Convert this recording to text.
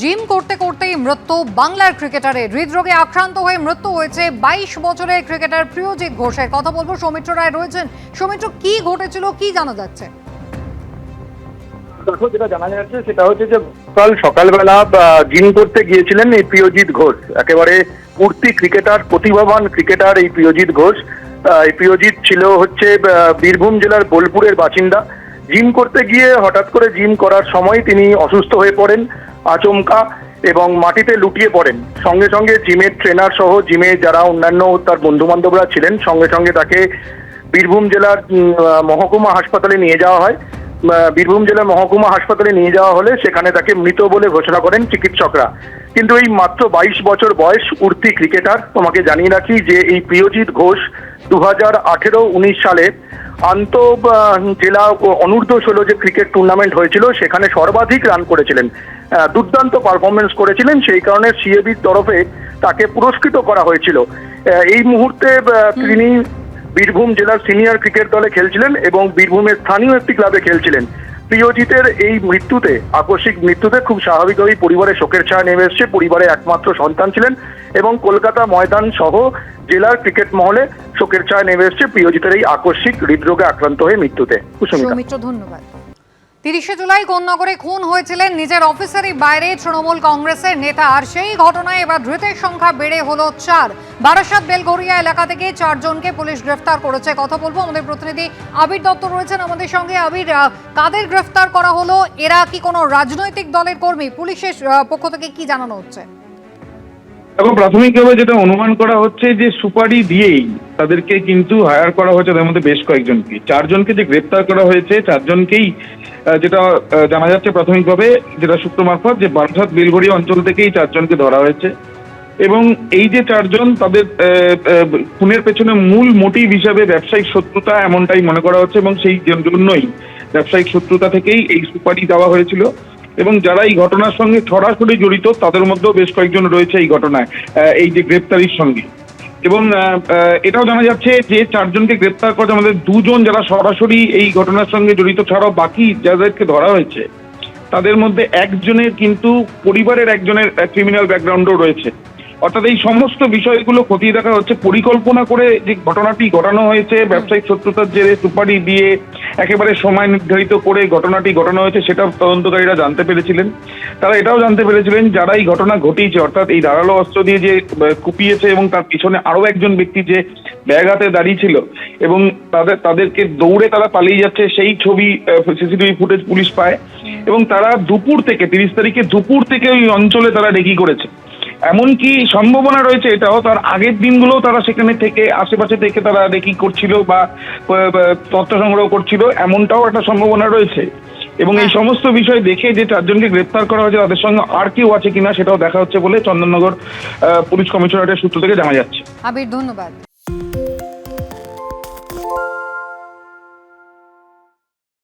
Gym করতে করতেই মৃত্যু। বাংলার ক্রিকেটারের হৃদরোগে আক্রান্ত হয়ে মৃত্যু হয়েছে। বাইশ বছরের ক্রিকেটার প্রিয়জিৎ ঘোষের কথা বলব। সৌমিত্র রায় রয়েছেন। সৌমিত্র, কি ঘটেছিল? কি জানা যাচ্ছে? দেখো, যেটা জানা যাচ্ছে, সেটা হচ্ছে যে কাল সকালবেলা জিম করতে গিয়েছিলেন এই প্রিয়জিৎ ঘোষ। একেবারে উঠতি ক্রিকেটার, প্রতিভাবান ক্রিকেটার এই প্রিয়জিৎ ঘোষ। এই প্রিয়জিৎ ছিল হচ্ছে বীরভূম জেলার বোলপুরের বাসিন্দা। জিম করতে গিয়ে হঠাৎ করে জিম করার সময় তিনি অসুস্থ হয়ে পড়েন। আচমকা এবং মাটিতে লুটিয়ে পড়েন। সঙ্গে সঙ্গে জিমের ট্রেনার সহ জিমে যারা অন্যান্য তার বন্ধু বান্ধবরা ছিলেন, সঙ্গে সঙ্গে তাকে বীরভূম জেলার মহকুমা হাসপাতালে নিয়ে যাওয়া হয়। বীরভূম জেলার মহকুমা হাসপাতালে নিয়ে যাওয়া হলে সেখানে তাকে মৃত বলে ঘোষণা করেন চিকিৎসকরা। কিন্তু এই মাত্র বাইশ বছর বয়স উঠতি ক্রিকেটার, তোমাকে জানিয়ে রাখি যে এই প্রিয়জিৎ ঘোষ দু হাজার আঠেরো উনিশ সালে আন্ত জেলা অনূর্ধ্ব ষোলো যে ক্রিকেট টুর্নামেন্ট হয়েছিল, সেখানে সর্বাধিক রান করেছিলেন। দুর্দান্ত পারফরমেন্স করেছিলেন সেই কারণে সিএবির তরফে তাকে পুরস্কৃত করা হয়েছিল। এই মুহূর্তে তিনি বীরভূম জেলার সিনিয়র ক্রিকেট দলে খেলছিলেন এবং বীরভূমের স্থানীয় একটি ক্লাবে খেলছিলেন। প্রিয়জিতের এই মৃত্যুতে আকস্মিক মৃত্যুতে খুব স্বাভাবিকভাবেই পরিবারে শোকের ছায়া নেমে এসছে পরিবারের একমাত্র সন্তান ছিলেন এবং কলকাতা ময়দান সহ জেলার ক্রিকেট মহলে শোকের ছায়া নেমে এসছে প্রিয়জিতের এই আকস্মিক হৃদরোগে আক্রান্ত হয়ে মৃত্যুতে। কুসুমিতা ধন্যবাদ। তিরিশে জুলাই কোন্নগরে খুন হয়েছিলেন নিজের অফিসারই বাইরে তৃণমূল কংগ্রেসের নেতা। আর সেই ঘটনায় এবার ধৃতের সংখ্যা বেড়ে হলো চার। বারাসাত বেলগড়িয়া এলাকা থেকে চারজনকে পুলিশ গ্রেফতার করেছে। কথা বলব, আমাদের প্রতিনিধি আবির দত্ত রয়েছেন আমাদের সঙ্গে। আবির কাদের গ্রেফতার করা হলো? এরা কি কোনো রাজনৈতিক দলের কর্মী? পুলিশের পক্ষ থেকে কি জানানো হচ্ছে? এখন প্রাথমিকভাবে যেটা অনুমান করা হচ্ছে যে সুপারি দিয়েই তাদেরকে কিন্তু হায়ার করা হয়েছে তাদের মধ্যে বেশ কয়েকজনকে। চারজনকে যে গ্রেপ্তার করা হয়েছে, চারজনকেই যেটা জানা যাচ্ছে প্রাথমিকভাবে যেটা সূত্র মারফত যে বারসাত বেলগড়ি অঞ্চল থেকেই চারজনকে ধরা হয়েছে। এবং এই যে চারজন, তাদের খুনের পেছনে মূল মোটিভ হিসাবে ব্যবসায়িক শত্রুতা এমনটাই মনে করা হচ্ছে এবং সেই জন্যই ব্যবসায়িক শত্রুতা থেকেই এই সুপারি দেওয়া হয়েছিল। এবং যারা এই ঘটনার সঙ্গে সরাসরি জড়িত, তাদের মধ্যেও বেশ কয়েকজন রয়েছে এই ঘটনায় এই যে গ্রেপ্তারির সঙ্গে। এবং এটাও জানা যাচ্ছে যে চারজনকে গ্রেপ্তার করেছে আমাদের দুজন যারা সরাসরি এই ঘটনার সঙ্গে জড়িত, ছাড়াও বাকি যাদেরকে ধরা হয়েছে, তাদের মধ্যে একজনের কিন্তু পরিবারের একজনের ক্রিমিনাল ব্যাকগ্রাউন্ডও রয়েছে। অর্থাৎ এই সমস্ত বিষয়গুলো খতিয়ে দেখা হচ্ছে। পরিকল্পনা করে যে ঘটনাটি ঘটানো হয়েছে, ব্যবসায়িক শত্রুতার জেরে সুপারি দিয়ে একেবারে সময় নির্ধারিত করে ঘটনাটি ঘটানো হয়েছে সেটা তদন্তকারীরা জানতে পেরেছিলেন। তারা এটাও জানতে পেরেছিলেন, যারা এই ঘটনা ঘটিয়েছে, অর্থাৎ এই ধারালো অস্ত্র দিয়ে যে কুপিয়েছে এবং তার পিছনে আরও একজন ব্যক্তি যে ব্যাগ হাতে দাঁড়িয়ে ছিল এবং তাদের, তাদেরকে দৌড়ে তারা পালিয়ে যাচ্ছে, সেই ছবি সিসিটিভি ফুটেজ পুলিশ পায়। এবং তারা দুপুর থেকে, তিরিশ তারিখে দুপুর থেকে ওই অঞ্চলে তারা রেকি করেছে। এমনকি সম্ভাবনা রয়েছে এটাও তার আগের দিনগুলোও তারা সেখানে থেকে আশেপাশে থেকে তারা রেকি করছিল বা বা তথ্য সংগ্রহ করছিল এমনটাও একটা সম্ভাবনা রয়েছে। এবং এই সমস্ত বিষয় দেখে যে চারজনকে গ্রেপ্তার করা হয়েছে তাদের সঙ্গে আর কেউ আছে কিনা সেটাও দেখা হচ্ছে বলে চন্দননগর পুলিশ কমিশনারের সূত্র থেকে জানা যাচ্ছে। আবির ধন্যবাদ।